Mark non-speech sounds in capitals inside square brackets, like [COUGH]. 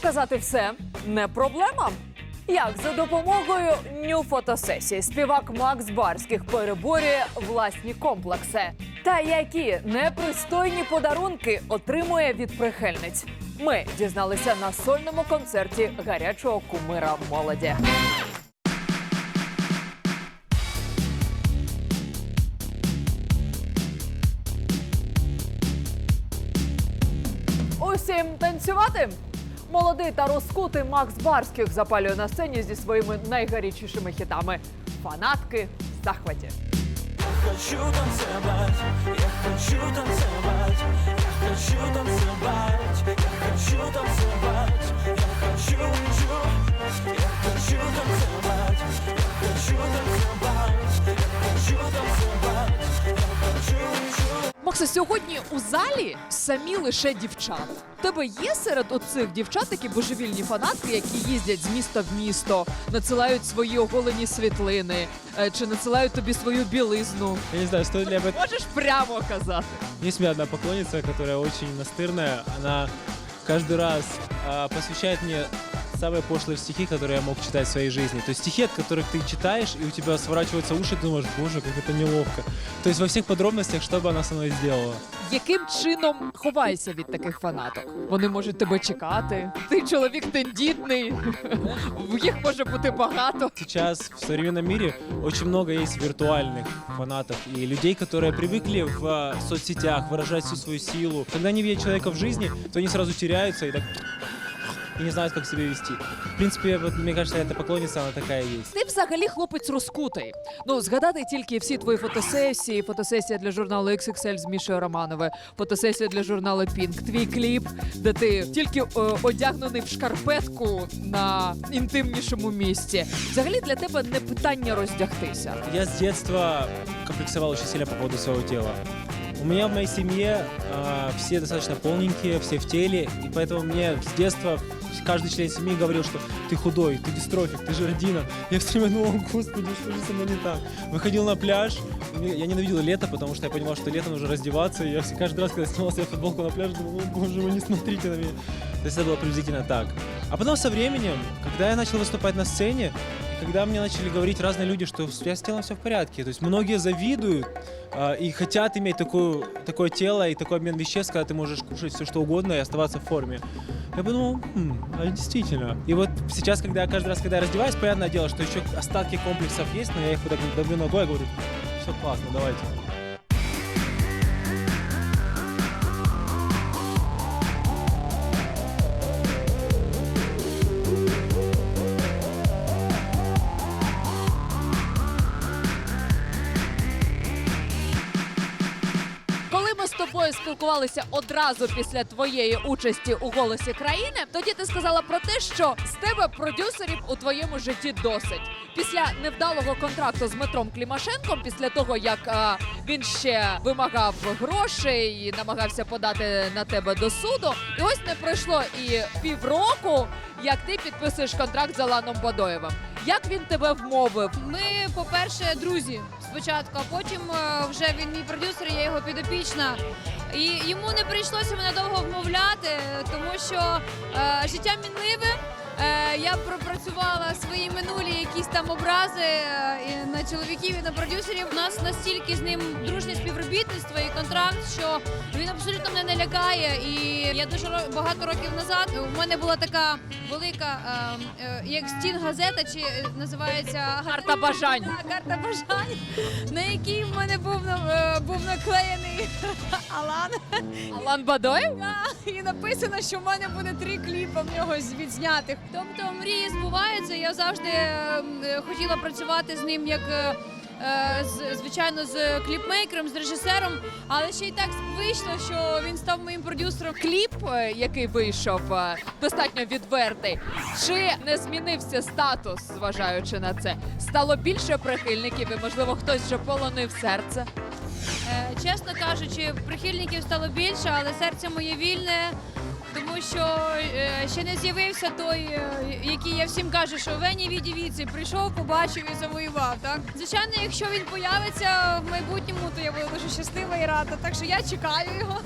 Показати все не проблема. Як за допомогою ню-фотосесії співак Макс Барських переборює власні комплекси, та які непристойні подарунки отримує від прихильниць. Ми дізналися на сольному концерті гарячого кумира молоді. Усім танцювати. Молодий та розкутий Макс Барських запалює на сцені зі своїми найгарячішими хітами. Фанатки в захваті. хочу танцевать, я хочу танцевать, я хочу танцевать, я хочу танцевать, я хочу, я хочу танцевать, я хочу танцевать, я хочу танцевать, я хочу, хочу. Макса, сьогодні у залі самі лише дівчата В тебе є серед оцих дівчат такі божевільні фанатки, які їздять з міста в місто, надсилають свої оголені світлини е, чи надсилають тобі свою білизну. Я не знаю, стоит ли об этом. Можеш прямо казати. Есть у меня одна поклонница, которая очень настырная. Она каждый раз а, посвящает мне самые пошлые стихи, которые я мог читать в своей жизни. То есть стихи, от которых ты читаешь, и у тебя сворачиваются уши, ты думаешь, боже, как это неловко. То есть во всех подробностях, что бы она со мной сделала. Яким чином ховайся від таких фанаток? Вони можуть тебе чекати. Ти чоловік тендітний, їх може бути багато. Сейчас в современном мире очень много есть виртуальных фанатов и людей, которые привыкли в а, соцсетях выражать всю свою силу. Когда они видят человека в жизни, то они сразу теряются и так и не знают, как себя вести. В принципе, вот мне кажется, эта поклонница, она такая и есть. Ти взагалі хлопець розкутий. Ну, згадати тільки всі твої фотосесії, фотосесія для журналу XXL з Мішою Романовою, фотосесія для журналу Pink, твій кліп, де ти тільки е, одягнений в шкарпетку на інтимнішому місці. Взагалі для тебе не питання роздягтися. Я с детства комплексовал очень сильно по поводу своего тела. У меня в моей семье а, все достаточно полненькие, все в теле, и поэтому мне с детства каждый член семьи говорил, что ты худой, ты дистрофик, ты жирдина. Я все время думал, господи, что же со мной не так? Выходил на пляж, я ненавидел лето, потому что я понимал, что летом нужно раздеваться, и я каждый раз, когда снимал себе футболку на пляже, думал, о боже мой, не смотрите на меня. То есть это было приблизительно так. А потом со временем, когда я начал выступать на сцене, когда мне начали говорить разные люди, что я с телом все в порядке, то есть многие завидуют а, и хотят иметь такую, такое тело и такой обмен веществ, когда ты можешь кушать все что угодно и оставаться в форме. Я подумал, «Хм, а действительно. И вот сейчас, когда каждый раз, когда я раздеваюсь, понятное дело, что еще остатки комплексов есть, но я их вот так давлю ногой и говорю, все классно, давайте. Тобою спілкувалися одразу після твоєї участі у голосі країни, тоді ти сказала про те, що з тебе продюсерів у твоєму житті досить. Після невдалого контракту з Дмитром Клімашенком, після того як а, він ще вимагав грошей і намагався подати на тебе до суду, і ось не пройшло і півроку, як ти підписуєш контракт з Аланом Бадоєвим. Як він тебе вмовив? Ми, по-перше, друзі спочатку, а потім е, вже він мій продюсер, я його підопічна. І йому не прийшлося мене довго вмовляти, тому що е, життя мінливе. Е, я пропрацювала свої минулі якісь там образи е, і на чоловіків і на продюсерів. У нас настільки з ним дружне співробітництво і контракт, що він абсолютно мене не лякає. І я дуже багато років назад у мене була така велика, е, як стін газета, чи називається Карта бажань. Карта бажань, на якій в мене був на- був наклеєний [LAUGHS] Алан. Алан Бадоєв? Да, І написано, що в мене буде три кліпи в нього з відзнятих. Тобто мрії збуваються. Я завжди е, е, хотіла працювати з ним як. е, е, з- Звичайно, з кліпмейкером, з режисером, але ще й так вийшло, що він став моїм продюсером. кліп, е, який вийшов, е, достатньо відвертий. Чи не змінився статус, зважаючи на це? Стало більше прихильників, і можливо хтось вже полонив серце. Е, Чесно кажучи, прихильників стало більше, але серце моє вільне. Тому що е, ще не з'явився той, е, який я всім кажу, що Вені віді віці прийшов, побачив і завоював. Так звичайно, якщо він появиться в майбутньому, то я буду дуже щаслива і рада. Так що я чекаю його.